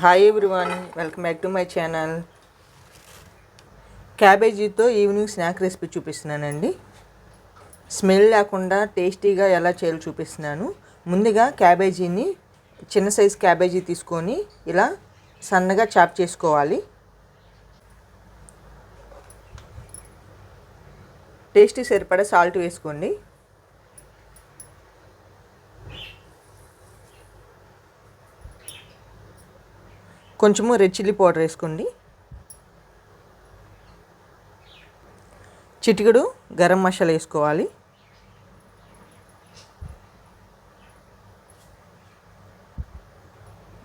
Hi everyone welcome back to my channel క్యాబేజీతో evening snack recipe చూపిస్తున్నానండి. Smell లేకుండా టేస్టీగా ఎలా చేయాలో చూపిస్తున్నాను. ముందుగా క్యాబేజీని చిన్న సైజ్ క్యాబేజీ తీసుకొని ఇలా సన్నగా చాప్ చేసుకోవాలి. టేస్టీ సరిపడా సాల్ట్ వేసుకోండి. కొంచెము రెడ్ చిల్లీ పౌడర్ వేసుకోండి. చిటికెడు గరం మసాలా వేసుకోవాలి.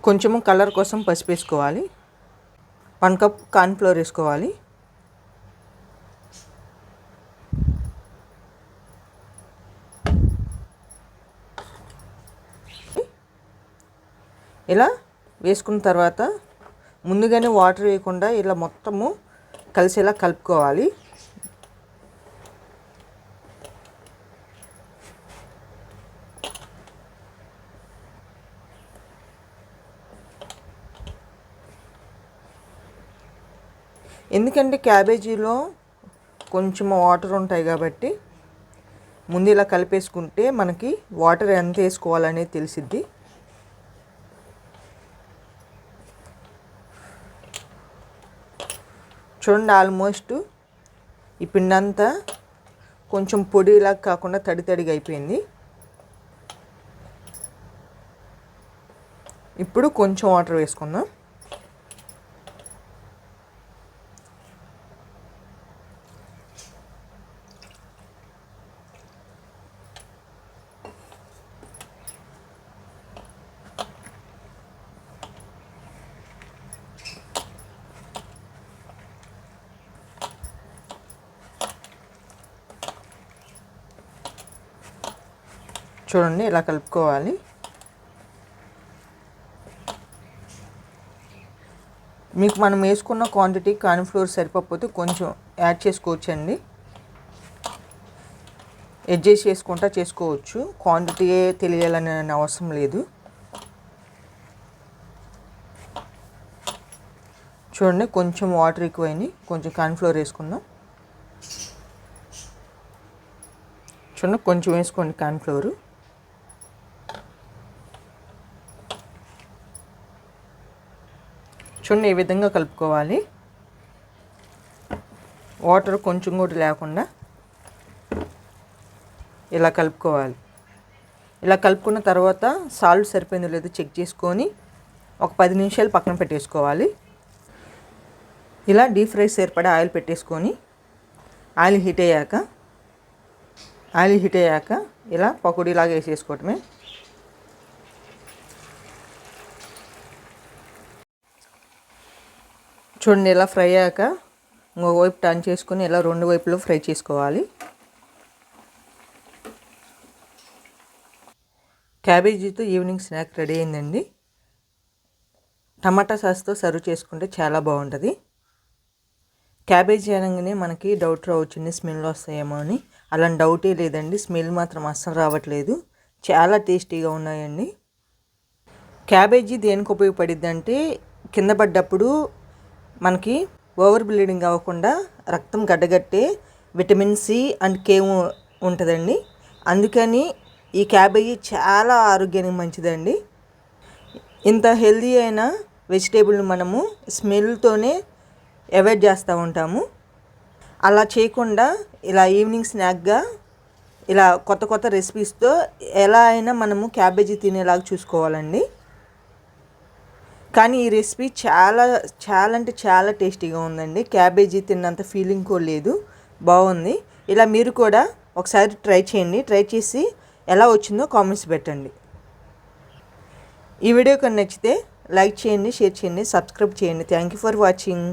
కొంచెము కలర్ కోసం పసుపు వేసుకోవాలి. వన్ కప్ కార్న్ఫ్లోర్ వేసుకోవాలి. ఇలా వేసుకున్న తర్వాత ముందుగానే వాటర్ వేయకుండా ఇలా మొత్తము కలిసేలా కలుపుకోవాలి. ఎందుకంటే క్యాబేజీలో కొంచెం వాటర్ ఉంటాయి కాబట్టి ముందు ఇలా కలిపేసుకుంటే మనకి వాటర్ ఎంత వేసుకోవాలనేది తెలిసిద్ది. చూడండి ఆల్మోస్ట్ ఈ పిండి అంతా కొంచెం పొడిలా కాకుండా తడి తడిగా అయిపోయింది. ఇప్పుడు కొంచెం వాటర్ వేసుకుందాం. చూడండి ఇలా కలుపుకోవాలి. మీకు మనం వేసుకున్న క్వాంటిటీ కార్న్ఫ్లోర్ సరిపోతే కొంచెం యాడ్ చేసుకోవచ్చండి. అడ్జస్ట్ చేసుకుంటా చేసుకోవచ్చు. క్వాంటిటీ తెలియాలని అవసరం లేదు. చూడండి కొంచెం వాటర్ ఎక్కువైంది. కొంచెం కార్న్ఫ్లోర్ వేసుకుందాం. చూడండి కొంచెం వేసుకోండి కార్న్ఫ్లోరు చూడండి ఈ విధంగా కలుపుకోవాలి? వాటర్ కొంచెం కూడా లేకుండా ఇలా కలుపుకోవాలి. ఇలా కలుపుకున్న తర్వాత సాల్ట్ సరిపోయిందో లేదో చెక్ చేసుకొని ఒక పది నిమిషాలు పక్కన పెట్టేసుకోవాలి. ఇలా డీప్ ఫ్రై సరిపడా ఆయిల్ పెట్టేసుకొని ఆయిల్ హీట్ అయ్యాక ఆయిల్ హీట్ అయ్యాక ఇలా పకోడీలాగా వేసేసుకోవటమే. చూడండి ఇలా ఫ్రై అయ్యాక ఇంకో వైపు టర్న్ చేసుకొని ఇలా రెండు వైపులో ఫ్రై చేసుకోవాలి. క్యాబేజీతో ఈవినింగ్ స్నాక్ రెడీ అయిందండి. టమాటా సాస్తో సర్వ్ చేసుకుంటే చాలా బాగుంటుంది. క్యాబేజీ అనగానే మనకి డౌట్ రావచ్చింది స్మెల్ వస్తాయేమో అని. అలాంటి డౌటే లేదండి స్మెల్ మాత్రం అస్సలు రావట్లేదు. చాలా టేస్టీగా ఉన్నాయండి. క్యాబేజీ దేనికి ఉపయోగపడిద్ది అంటే కింద పడ్డప్పుడు మనకి ఓవర్ బ్లీడింగ్ అవ్వకుండా రక్తం గడ్డగట్టే విటమిన్ సి అండ్ కే ఉంటుందండి. అందుకని ఈ క్యాబేజీ చాలా ఆరోగ్యానికి మంచిదండి. ఇంత హెల్దీ అయిన వెజిటేబుల్ని మనము స్మెల్తోనే అవాయిడ్ చేస్తూ ఉంటాము. అలా చేయకుండా ఇలా ఈవినింగ్ స్నాక్గా ఇలా కొత్త కొత్త రెసిపీస్తో ఎలా అయినా మనము క్యాబేజీ తినేలాగా చూసుకోవాలండి. కానీ ఈ రెసిపీ చాలా చాలా అంటే చాలా టేస్టీగా ఉందండి. క్యాబేజీ తిన్నంత ఫీలింగ్ కూడా లేదు. బాగుంది. ఇలా మీరు కూడా ఒకసారి ట్రై చేయండి. ట్రై చేసి ఎలా వచ్చిందో కామెంట్స్ పెట్టండి. ఈ వీడియో కానీ నచ్చితే లైక్ చేయండి షేర్ చేయండి సబ్స్క్రైబ్ చేయండి. Thank you for watching